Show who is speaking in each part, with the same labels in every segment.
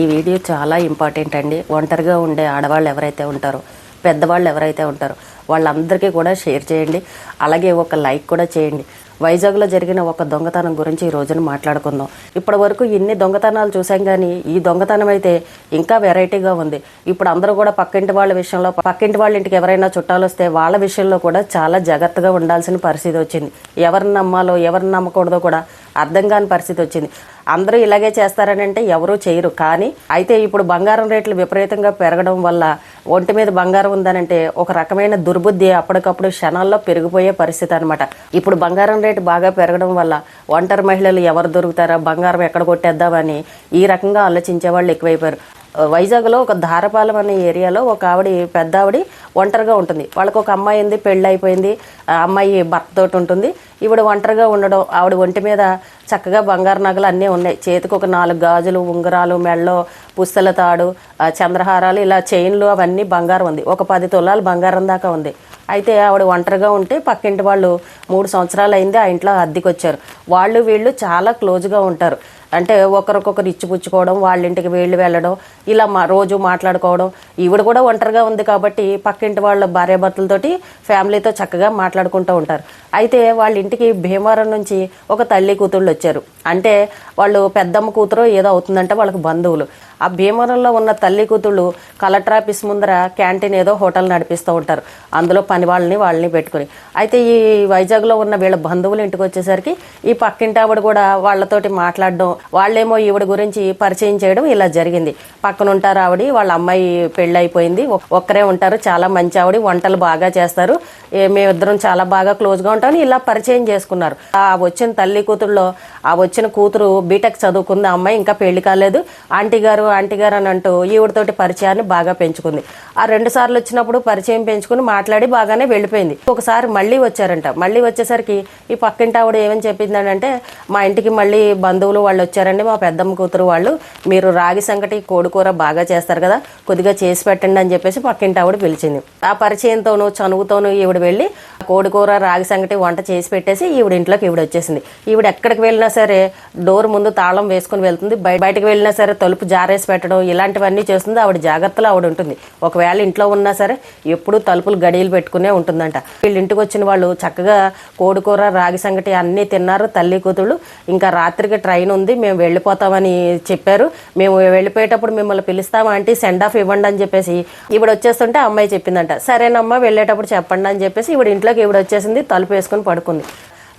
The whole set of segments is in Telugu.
Speaker 1: ఈ వీడియో చాలా ఇంపార్టెంట్ అండి. ఒంటరిగా ఉండే ఆడవాళ్ళు ఎవరైతే ఉంటారో పెద్దవాళ్ళు ఎవరైతే ఉంటారో వాళ్ళందరికీ కూడా షేర్ చేయండి. అలాగే ఒక లైక్ కూడా చేయండి. వైజాగ్లో జరిగిన ఒక దొంగతనం గురించి ఈ రోజున మాట్లాడుకుందాం. ఇప్పటి వరకు ఇన్ని దొంగతనాలు చూసాం కానీ ఈ దొంగతనం అయితే ఇంకా వెరైటీగా ఉంది. ఇప్పుడు అందరూ కూడా పక్కింటి వాళ్ళ విషయంలో పక్కింటి వాళ్ళ ఇంటికి ఎవరైనా చుట్టాలు వస్తే వాళ్ళ విషయంలో కూడా చాలా జాగ్రత్తగా ఉండాల్సిన పరిస్థితి వచ్చింది. ఎవరిని నమ్మాలో ఎవరిని నమ్మకూడదో కూడా అర్థం కాని పరిస్థితి వచ్చింది. అందరూ ఇలాగే చేస్తారని అంటే ఎవరూ చేయరు. కానీ అయితే ఇప్పుడు బంగారం రేట్లు విపరీతంగా పెరగడం వల్ల ఒంటి మీద బంగారం ఉందనంటే ఒక రకమైన దుర్బుద్ధి అప్పటికప్పుడు క్షణాల్లో పెరిగిపోయే పరిస్థితి అనమాట ఇప్పుడు బంగారం రేటు బాగా పెరగడం వల్ల ఒంటరి మహిళలు ఎవరు దొరుకుతారా బంగారం ఎక్కడ కొట్టేద్దామని ఈ రకంగా ఆలోచించే వాళ్ళు ఎక్కువైపోయారు. వైజాగ్లో ఒక ధారపాలెం అనే ఏరియాలో ఒక ఆవిడ పెద్ద ఆవిడ ఒంటరిగా ఉంటుంది. వాళ్ళకు ఒక అమ్మాయి ఉంది పెళ్ళి అయిపోయింది. ఆ అమ్మాయి భర్తతోటి ఉంటుంది. ఈవిడ ఒంటరిగా ఉండడం ఆవిడ ఒంటి మీద చక్కగా బంగారు నగలు అన్నీ ఉన్నాయి. చేతికి ఒక నాలుగు గాజులు ఉంగరాలు మెళ్ళో పుస్తల తాడు చంద్రహారాలు ఇలా చైన్లు అవన్నీ బంగారం ఉంది. ఒక పది తులాలు బంగారం దాకా ఉంది. అయితే ఆవిడ ఒంటరిగా ఉంటే పక్కింటి వాళ్ళు మూడు సంవత్సరాలు అయింది ఆ ఇంట్లో అద్దెకి వచ్చారు వాళ్ళు వీళ్ళు చాలా క్లోజ్గా ఉంటారు. అంటే ఒకరికొకరు ఇచ్చిపుచ్చుకోవడం వాళ్ళ ఇంటికి వీళ్ళు వెళ్ళడం ఇలా మా రోజు మాట్లాడుకోవడం. ఈవిడ కూడా ఒంటరిగా ఉంది కాబట్టి పక్కింటి వాళ్ళ భార్యాభర్తలతోటి ఫ్యామిలీతో చక్కగా మాట్లాడుకుంటూ ఉంటారు. అయితే వాళ్ళ ఇంటికి భీమవరం నుంచి ఒక తల్లి కూతుళ్ళు వచ్చారు. అంటే వాళ్ళు పెద్దమ్మ కూతురు ఏదో అవుతుందంటే వాళ్ళకి బంధువులు. ఆ భీమవరంలో ఉన్న తల్లి కూతుళ్ళు కలెక్టర్ ఆఫీస్ ముందర క్యాంటీన్ ఏదో హోటల్ నడిపిస్తూ ఉంటారు. అందులో పని వాళ్ళని వాళ్ళని పెట్టుకుని. అయితే ఈ వైజాగ్లో ఉన్న వీళ్ళ బంధువులు ఇంటికి వచ్చేసరికి ఈ పక్కింటి ఆవిడ కూడా వాళ్ళతోటి మాట్లాడడం వాళ్ళేమో ఈవిడ గురించి పరిచయం చేయడం ఇలా జరిగింది. పక్కన ఉంటారు ఆవిడ వాళ్ళ అమ్మాయి పెళ్ళి అయిపోయింది. ఒక్కరే ఉంటారు చాలా మంచి ఆవిడ వంటలు బాగా చేస్తారు. మేమిద్దరం చాలా బాగా క్లోజ్గా ఉంటామని ఇలా పరిచయం చేసుకున్నారు. ఆ వచ్చిన తల్లి కూతురులో ఆ వచ్చిన కూతురు బీటెక్ చదువుకుంది అమ్మాయి ఇంకా పెళ్ళి కాలేదు. ఆంటీ గారు ఆంటీ గారు అని అంటూ ఈవిడతోటి పరిచయాన్ని బాగా పెంచుకుంది. ఆ రెండు సార్లు వచ్చినప్పుడు పరిచయం పెంచుకుని మాట్లాడి బాగానే వెళ్ళిపోయింది. ఒకసారి మళ్ళీ వచ్చారంట. మళ్ళీ వచ్చేసరికి ఈ పక్కింటి ఆవిడ ఏమని చెప్పిందంటే మా ఇంటికి మళ్ళీ బంధువులు వాళ్ళు వచ్చారండి. మా పెద్దమ్మ కూతురు వాళ్ళు. మీరు రాగి సంగటి కోడికూర బాగా చేస్తారు కదా. కొద్దిగా చేసి పెట్టండి అని చెప్పేసి పక్కింటి ఆవిడ పిలిచింది. ఆ పరిచయంతోనూ చనువుతోనూ ఈవిడ వెళ్ళి కోడికూర రాగి సంగటి వంట చేసి పెట్టేసి ఈవిడ ఇంట్లోకి ఈవిడ వచ్చేసింది. ఈవిడ ఎక్కడికి వెళ్ళినా సరే డోర్ ముందు తాళం వేసుకుని వెళ్తుంది. బయటకు వెళ్ళినా సరే తలుపు జారే పెట్టడం ఇలాంటివన్నీ చేస్తుంది. ఆవిడ జాగ్రత్తలో ఆవిడ ఉంటుంది. ఒకవేళ ఇంట్లో ఉన్నా సరే ఎప్పుడూ తలుపులు గడియలు పెట్టుకునే ఉంటుందంట. వీళ్ళు ఇంటికి వచ్చిన వాళ్ళు చక్కగా కోడికూర రాగి సంగటి అన్నీ తిన్నారు. తల్లి కూతుళ్ళు ఇంకా రాత్రికి ట్రైన్ ఉంది. మేము వెళ్ళిపోతామని చెప్పారు. మేము వెళ్ళిపోయేటప్పుడు మిమ్మల్ని పిలుస్తామా అంటే సెండ్ ఆఫ్ ఇవ్వండి అని చెప్పేసి ఈవిడ వచ్చేస్తుంటే అమ్మాయి చెప్పిందంట. సరేనమ్మా వెళ్ళేటప్పుడు చెప్పండి అని చెప్పేసి ఈవిడ ఇంట్లోకి ఈవిడ వచ్చేసింది. తలుపు వేసుకొని పడుకుంది.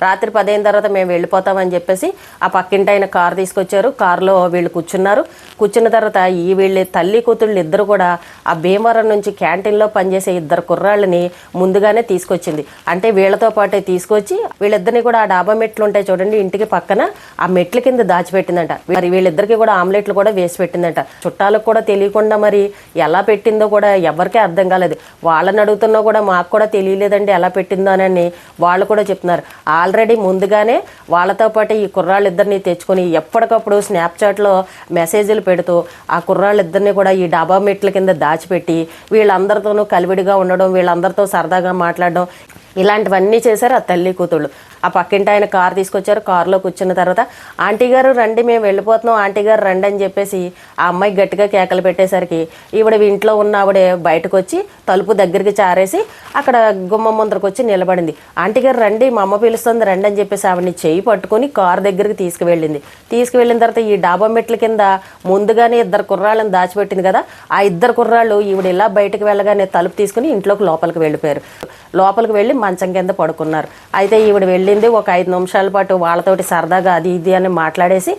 Speaker 1: రాత్రి పదైన తర్వాత మేము వెళ్ళిపోతామని చెప్పేసి ఆ పక్కింటి ఆయన కారు తీసుకొచ్చారు. కారులో వీళ్ళు కూర్చున్నారు. కూర్చున్న తర్వాత ఈ వీళ్ళ తల్లి కూతుళ్ళు ఇద్దరు కూడా ఆ భీమవరం నుంచి క్యాంటీన్లో పనిచేసే ఇద్దరు కుర్రాళ్ళని ముందుగానే తీసుకొచ్చింది. అంటే వీళ్ళతో పాటే తీసుకొచ్చి వీళ్ళిద్దరిని కూడా ఆ డాబా మెట్లు ఉంటాయి చూడండి ఇంటికి పక్కన ఆ మెట్ల కింద దాచిపెట్టిందంట. మరి వీళ్ళిద్దరికి కూడా ఆమ్లెట్లు కూడా వేసి పెట్టిందంట. చుట్టాలకు కూడా తెలియకుండా మరి ఎలా పెట్టిందో కూడా ఎవరికీ అర్థం కాలేదు. వాళ్ళని అడుగుతున్నా కూడా మాకు కూడా తెలియలేదండి ఎలా పెట్టిందో అని వాళ్ళు కూడా చెప్తున్నారు. ఆల్రెడీ ముందుగానే వాళ్ళతో పాటు ఈ కుర్రాళ్ళిద్దరిని తెచ్చుకొని ఎప్పటికప్పుడు స్నాప్చాట్లో మెసేజ్లు పెడుతూ ఆ కుర్రాళ్ళిద్దరిని కూడా ఈ డాబా మెట్ల కింద దాచిపెట్టి వీళ్ళందరితోనూ కలివిడిగా ఉండడం వీళ్ళందరితో సరదాగా మాట్లాడడం. ఇలాంటివన్నీ చేశారు ఆ తల్లి కూతుళ్ళు. ఆ పక్కింటి ఆయన కారు తీసుకొచ్చారు కారులో కూర్చున్న తర్వాత ఆంటీ గారు రండి మేము వెళ్ళిపోతున్నాం ఆంటీ గారు రండి అని చెప్పేసి ఆ అమ్మాయి గట్టిగా కేకలు పెట్టేసరికి ఈవిడ ఇంట్లో ఉన్న ఆవిడే బయటకు వచ్చి తలుపు దగ్గరికి చారేసి అక్కడ గుమ్మం ముందరకు వచ్చి నిలబడింది. ఆంటీ గారు రండి మా అమ్మ పిలుస్తుంది రండి అని చెప్పేసి ఆవిడని చెయ్యి పట్టుకొని కారు దగ్గరికి తీసుకువెళ్ళింది. తీసుకువెళ్ళిన తర్వాత ఈ డాబా మెట్ల కింద ముందుగానే ఇద్దరు కుర్రాళ్ళని దాచిపెట్టింది కదా ఆ ఇద్దరు కుర్రాళ్ళు ఈవిడ ఇలా బయటకు వెళ్ళగానే తలుపు తీసుకుని ఇంట్లోకి లోపలికి వెళ్ళిపోయారు. లోపలికి వెళ్ళి మంచం కింద పడుకున్నారు. అయితే ఈవిడ వెళ్ళింది ఒక ఐదు నిమిషాల పాటు వాళ్ళతోటి సరదాగా అది ఇది అని మాట్లాడేసి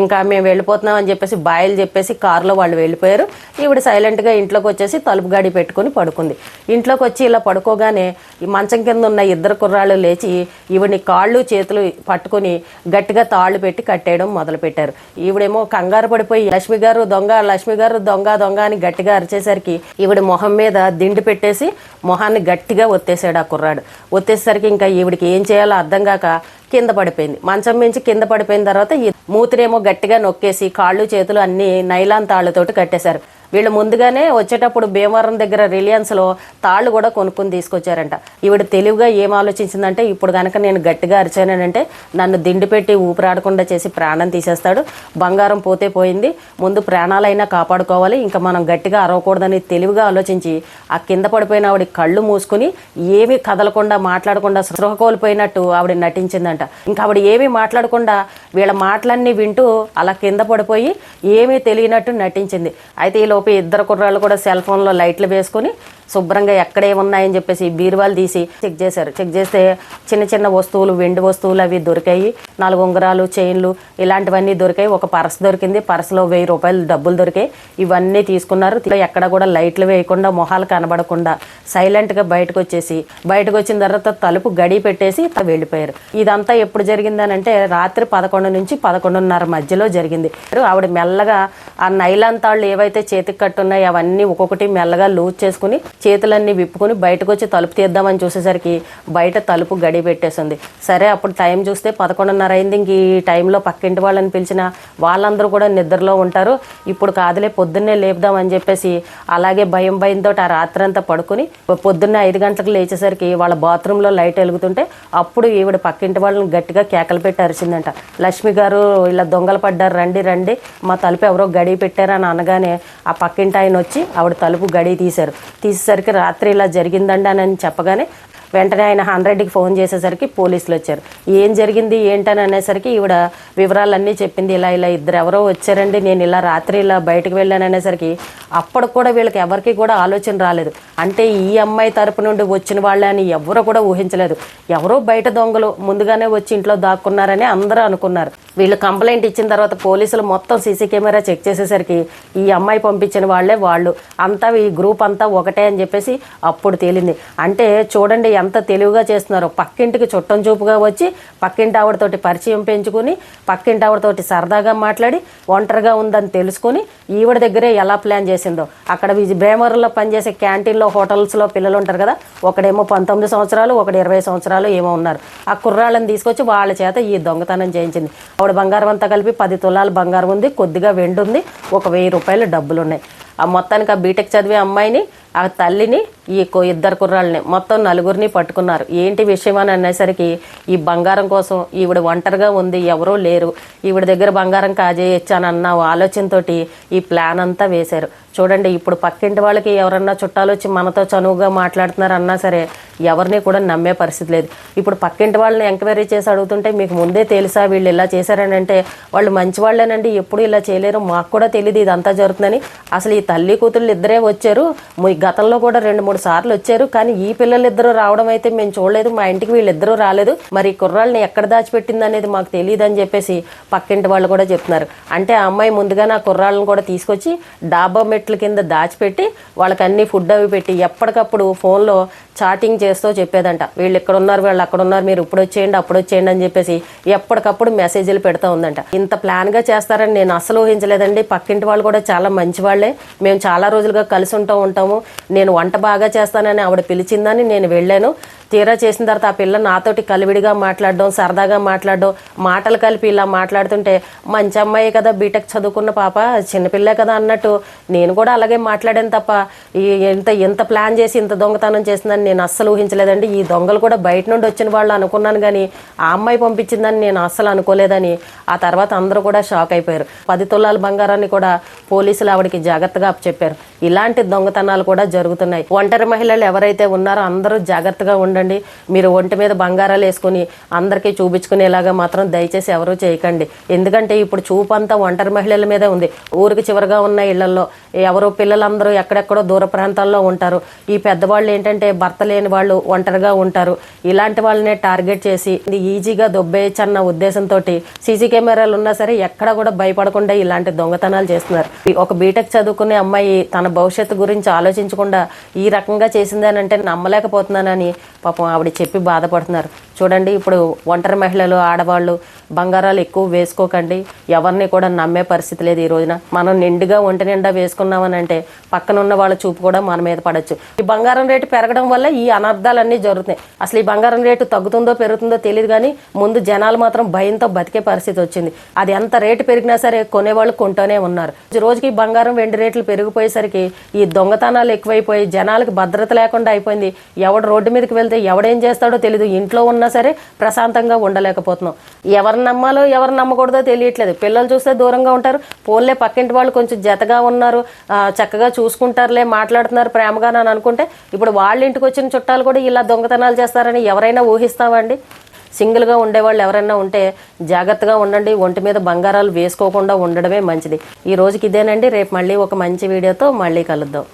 Speaker 1: ఇంకా మేము వెళ్ళిపోతున్నాం అని చెప్పేసి బాయలు చెప్పేసి కారులో వాళ్ళు వెళ్ళిపోయారు. ఈవిడ సైలెంట్గా ఇంట్లోకి వచ్చేసి తలుపు గాడి పెట్టుకొని పడుకుంది. ఇంట్లోకి వచ్చి ఇలా పడుకోగానే ఈ మంచం కింద ఉన్న ఇద్దరు కుర్రాళ్ళు లేచి ఈవిడిని కాళ్ళు చేతులు పట్టుకొని గట్టిగా తాళ్ళు పెట్టి కట్టేయడం మొదలుపెట్టారు. ఈవిడేమో కంగారు పడిపోయి లక్ష్మి గారు దొంగ లక్ష్మి గారు దొంగ దొంగ అని గట్టిగా అరిచేసరికి ఈవిడ మొహం మీద దిండు పెట్టేసి మొహాన్ని గట్టిగా ఒత్తేసాడు ఆ కుర్రాడు. ఒత్తేసరికి ఇంకా ఈవిడికి ఏం చేయాలో అర్థం కాక కింద పడిపోయింది. మంచం మించి కింద పడిపోయిన తర్వాత ఈ గట్టిగా నొక్కేసి కాళ్ళు చేతులు అన్ని నైలాన్ తాళ్ళతోటి కట్టేశారు. వీళ్ళు ముందుగానే వచ్చేటప్పుడు భీమవరం దగ్గర రిలయన్స్లో తాళ్ళు కూడా కొనుక్కొని తీసుకొచ్చారంట. ఈవిడ తెలివిగా ఏం ఆలోచించిందంటే ఇప్పుడు కనుక నేను గట్టిగా అరిచానంటే నన్ను దిండు పెట్టి ఊపిరాడకుండా చేసి ప్రాణం తీసేస్తాడు. బంగారం పోతే పోయింది. ముందు ప్రాణాలైనా కాపాడుకోవాలి. ఇంకా మనం గట్టిగా అరవకూడదని తెలివిగా ఆలోచించి ఆ కింద పడిపోయిన ఆవిడ కళ్ళు మూసుకుని ఏమీ కదలకుండా మాట్లాడకుండా సృహ కోల్పోయినట్టు ఆవిడ నటించిందంట. ఇంకా ఆవిడ ఏమీ మాట్లాడకుండా వీళ్ళ మాటలన్నీ వింటూ అలా కింద పడిపోయి ఏమీ తెలియనట్టు నటించింది. అయితే ఈ లోపు ఇద్దరు కుర్రాళ్ళు కూడా సెల్ ఫోన్లో లైట్లు వేసుకుని శుభ్రంగా ఎక్కడే ఉన్నాయని చెప్పేసి బీరువాలు తీసి చెక్ చేశారు. చెక్ చేస్తే చిన్న చిన్న వస్తువులు వెండి వస్తువులు అవి దొరికాయి. నాలుగు ఉంగరాలు చైన్లు ఇలాంటివన్నీ దొరికాయి. ఒక పర్స్ దొరికింది. పర్స్లో వెయ్యి రూపాయలు డబ్బులు దొరికాయి. ఇవన్నీ తీసుకున్నారు. ఎక్కడ కూడా లైట్లు వేయకుండా మొహాలు కనబడకుండా సైలెంట్గా బయటకు వచ్చేసి బయటకు వచ్చిన తర్వాత తలుపు గడి పెట్టేసి వెళ్ళిపోయారు. ఇదంతా ఎప్పుడు జరిగిందనంటే రాత్రి పదకొండు నుంచి పదకొండున్నర మధ్యలో జరిగింది. ఆవిడ మెల్లగా ఆ నైలాన్ తాళ్ళు ఏవైతే చేతికి కట్టున్నాయో అవన్నీ ఒక్కొక్కటి మెల్లగా లూజ్ చేసుకుని చేతులన్నీ విప్పుకొని బయటకు వచ్చి తలుపు తీద్దామని చూసేసరికి బయట తలుపు గడి పెట్టేసింది. సరే అప్పుడు టైం చూస్తే పదకొండున్నర అయింది. ఇంక ఈ టైంలో పక్కింటి వాళ్ళని పిలిచిన వాళ్ళందరూ కూడా నిద్రలో ఉంటారు. ఇప్పుడు కాదులే పొద్దున్నే లేపుదామని చెప్పేసి అలాగే భయం భయంతో ఆ రాత్రంతా పడుకుని పొద్దున్నే ఐదు గంటలకు లేచేసరికి వాళ్ళ బాత్రూంలో లైట్ వెలుగుతుంటే అప్పుడు ఈవిడ పక్కింటి వాళ్ళని గట్టిగా కేకలు పెట్టి అరిచిందంట. లక్ష్మి గారు ఇలా దొంగలు పడ్డారు రండి రండి. మా తలుపు ఎవరో గడి పెట్టారని అనగానే ఆ పక్కింటి ఆయన వచ్చి ఆవిడ తలుపు గడి తీశారు. తీసేసరికి రాత్రి ఇలా జరిగిందండి అని చెప్పగానే వెంటనే ఆయన హండ్రెడ్కి ఫోన్ చేసేసరికి పోలీసులు వచ్చారు. ఏం జరిగింది ఏంటని అనేసరికి ఈవిడ వివరాలన్నీ చెప్పింది. ఇలా ఇలా ఇద్దరు ఎవరో వచ్చారండి నేను ఇలా రాత్రి ఇలా బయటకు వెళ్ళాను అనేసరికి అప్పటికి కూడా వీళ్ళకి ఎవరికి కూడా ఆలోచన రాలేదు. అంటే ఈ అమ్మాయి తరపు నుండి వచ్చిన వాళ్ళే అని ఎవరు కూడా ఊహించలేదు. ఎవరో బయట దొంగలు ముందుగానే వచ్చి ఇంట్లో దాక్కున్నారని అందరూ అనుకున్నారు. వీళ్ళు కంప్లైంట్ ఇచ్చిన తర్వాత పోలీసులు మొత్తం సీసీ కెమెరా చెక్ చేసేసరికి ఈ అమ్మాయి పంపించిన వాళ్ళే వాళ్ళు. అంతా ఈ గ్రూప్ అంతా ఒకటే అని చెప్పేసి అప్పుడు తేలింది. అంటే చూడండి ఎంత తెలివిగా చేస్తున్నారో. పక్కింటికి చుట్టం చూపుగా వచ్చి పక్కింటి ఆవిడతోటి పరిచయం పెంచుకుని పక్కింటి ఆవిడతోటి సరదాగా మాట్లాడి ఒంటరిగా ఉందని తెలుసుకుని ఈవిడ దగ్గరే ఎలా ప్లాన్ చేసిందో. అక్కడ విజ- భీమవరంలో పనిచేసే క్యాంటీన్లో హోటల్స్లో పిల్లలు ఉంటారు కదా ఒకడేమో పంతొమ్మిది సంవత్సరాలు ఒకటి ఇరవై సంవత్సరాలు ఏమో ఉన్నారు. ఆ కుర్రాళ్ళని తీసుకొచ్చి వాళ్ళ చేత ఈ దొంగతనం చేయించింది. ఆవిడ బంగారం అంతా కలిపి పది తులాల బంగారం ఉంది. కొద్దిగా వెండి ఉంది ఒక వెయ్యి రూపాయలు డబ్బులు ఉన్నాయి ఆ మొత్తానికి ఆ బీటెక్ చదివే అమ్మాయిని ఆ తల్లిని ఈ కో- ఇద్దరు కుర్రాళ్ళని మొత్తం నలుగురిని పట్టుకున్నారు. ఏంటి విషయం అని అనేసరికి ఈ బంగారం కోసం ఈవిడ ఒంటరిగా ఉంది ఎవరూ లేరు. ఈవిడ దగ్గర బంగారం కాజేయచ్చానన్న ఆలోచనతోటి ఈ ప్లాన్ అంతా వేశారు. చూడండి ఇప్పుడు పక్కింటి వాళ్ళకి ఎవరన్నా చుట్టాలు వచ్చి మనతో చనువుగా మాట్లాడుతున్నారు అన్నా సరే ఎవరిని కూడా నమ్మే పరిస్థితి లేదు. ఇప్పుడు పక్కింటి వాళ్ళని ఎంక్వైరీ చేసి అడుగుతుంటే మీకు ముందే తెలుసా వీళ్ళు ఇలా చేశారని? అంటే వాళ్ళు మంచి వాళ్ళేనండి ఎప్పుడు ఇలా చేయలేరు మాకు కూడా తెలియదు ఇదంతా జరుగుతుందని. అసలు ఈ తల్లి కూతుళ్ళు ఇద్దరే వచ్చారు గతంలో కూడా రెండు మూడు సార్లు వచ్చారు. కానీ ఈ పిల్లలు రావడం అయితే మేము చూడలేదు. మా ఇంటికి వీళ్ళిద్దరూ రాలేదు. మరి కుర్రాళ్ళని ఎక్కడ దాచిపెట్టింది అనేది మాకు తెలియదు అని చెప్పేసి పక్కింటి వాళ్ళు కూడా చెప్తున్నారు. అంటే ఆ అమ్మాయి ముందుగా నా కుర్రాళ్ళని కూడా తీసుకొచ్చి డాబా మెట్ల కింద దాచిపెట్టి వాళ్ళకి అన్ని ఫుడ్ అవి పెట్టి ఎప్పటికప్పుడు ఫోన్లో చాటింగ్ చేస్తూ చెప్పేదంట. వీళ్ళు ఇక్కడ ఉన్నారు వీళ్ళు అక్కడ ఉన్నారు మీరు ఇప్పుడు వచ్చేయండి అప్పుడు వచ్చేయండి అని చెప్పేసి ఎప్పటికప్పుడు మెసేజ్లు పెడతా ఉందంట. ఇంత ప్లాన్గా చేస్తారని నేను అసలు ఊహించలేదండి. పక్కింటి వాళ్ళు కూడా చాలా మంచి వాళ్ళే మేము చాలా రోజులుగా కలిసి ఉంటూ ఉంటాము. నేను వంట బాగా చేస్తానని ఆవిడ పిలిచిందని నేను వెళ్ళాను. తీరా చేసిన తర్వాత ఆ పిల్ల నాతోటి కలివిడిగా మాట్లాడడం సరదాగా మాట్లాడడం మాటలు కలిపి ఇలా మాట్లాడుతుంటే మంచి అమ్మాయి కదా బీటెక్ చదువుకున్న పాప చిన్నపిల్లే కదా అన్నట్టు నేను కూడా అలాగే మాట్లాడాను తప్ప ఈ ఇంత ఇంత ప్లాన్ చేసి ఇంత దొంగతనం చేసిందని నేను అస్సలు ఊహించలేదండి. ఈ దొంగలు కూడా బయట నుండి వచ్చిన వాళ్ళు అనుకున్నాను కానీ ఆ అమ్మాయి పంపించిందని నేను అస్సలు అనుకోలేదని ఆ తర్వాత అందరూ కూడా షాక్ అయిపోయారు. పది తులాల బంగారాన్ని కూడా పోలీసులు ఆవిడకి జాగ్రత్తగా చెప్పారు ఇలాంటి దొంగతనాలు కూడా జరుగుతున్నాయి. ఒంటరి మహిళలు ఎవరైతే ఉన్నారో అందరూ జాగ్రత్తగా ఉండండి. మీరు ఒంటి మీద బంగారాలు వేసుకుని అందరికీ చూపించుకునేలాగా మాత్రం దయచేసి ఎవరూ చేయకండి. ఎందుకంటే ఇప్పుడు చూపు అంతా ఒంటరి మహిళల మీదే ఉంది. ఊరికి చివరిగా ఉన్న ఇళ్ళలో ఎవరో పిల్లలందరూ ఎక్కడెక్కడో దూర ప్రాంతాల్లో ఉంటారు. ఈ పెద్దవాళ్ళు ఏంటంటే భర్త లేని వాళ్ళు ఒంటరిగా ఉంటారు. ఇలాంటి వాళ్ళనే టార్గెట్ చేసి ఇది ఈజీగా దొబ్బేయచ్చు అన్న ఉద్దేశంతో సీసీ కెమెరాలు ఉన్నా సరే ఎక్కడ కూడా భయపడకుండా ఇలాంటి దొంగతనాలు చేస్తున్నారు. ఒక బీటెక్ చదువుకునే అమ్మాయి తన భవిష్యత్తు గురించి ఆలోచించకుండా ఈ రకంగా చేసిందని నమ్మలేకపోతున్నానని ఆవిడ చెప్పి బాధపడుతున్నారు. చూడండి ఇప్పుడు ఒంటరి మహిళలు ఆడవాళ్ళు బంగారాలు ఎక్కువ వేసుకోకండి. ఎవరిని కూడా నమ్మే పరిస్థితి లేదు ఈ రోజున. మనం నిండుగా ఒంటి నిండా వేసుకున్నామని అంటే పక్కన ఉన్న వాళ్ళ చూపు కూడా మన మీద పడచ్చు. ఈ బంగారం రేటు పెరగడం వల్ల ఈ అనర్థాలన్నీ జరుగుతున్నాయి. అసలు ఈ బంగారం రేటు తగ్గుతుందో పెరుగుతుందో తెలియదు కానీ ముందు జనాలు మాత్రం భయంతో బతికే పరిస్థితి వచ్చింది. అది ఎంత రేటు పెరిగినా సరే కొనేవాళ్ళు కొంటూనే ఉన్నారు. రోజుకి బంగారం వెండి రేట్లు పెరిగిపోయేసరికి ఈ దొంగతనాలు ఎక్కువైపోయి జనాలకు భద్రత లేకుండా అయిపోయింది. ఎవడు రోడ్డు మీదకి వెళ్తే ఎవడేం చేస్తాడో తెలియదు ఇంట్లో ఉన్న సరే ప్రశాంతంగా ఉండలేకపోతున్నాం. ఎవరు నమ్మాలో ఎవరు నమ్మకూడదో తెలియట్లేదు. పిల్లలు చూస్తే దూరంగా ఉంటారు. పోన్లే పక్కింటి వాళ్ళు కొంచెం జతగా ఉన్నారు. చక్కగా చూసుకుంటారులే మాట్లాడుతున్నారు ప్రేమగా అని అనుకుంటే ఇప్పుడు వాళ్ళ ఇంటికి వచ్చిన చుట్టాలు కూడా ఇలా దొంగతనాలు చేస్తారని ఎవరైనా ఊహిస్తామండి? సింగిల్గా ఉండేవాళ్ళు ఎవరైనా ఉంటే జాగ్రత్తగా ఉండండి. ఒంటి మీద బంగారాలు వేసుకోకుండా ఉండడమే మంచిది. ఈ రోజుకి ఇదేనండి. రేపు మళ్ళీ ఒక మంచి వీడియోతో మళ్ళీ కలుద్దాం.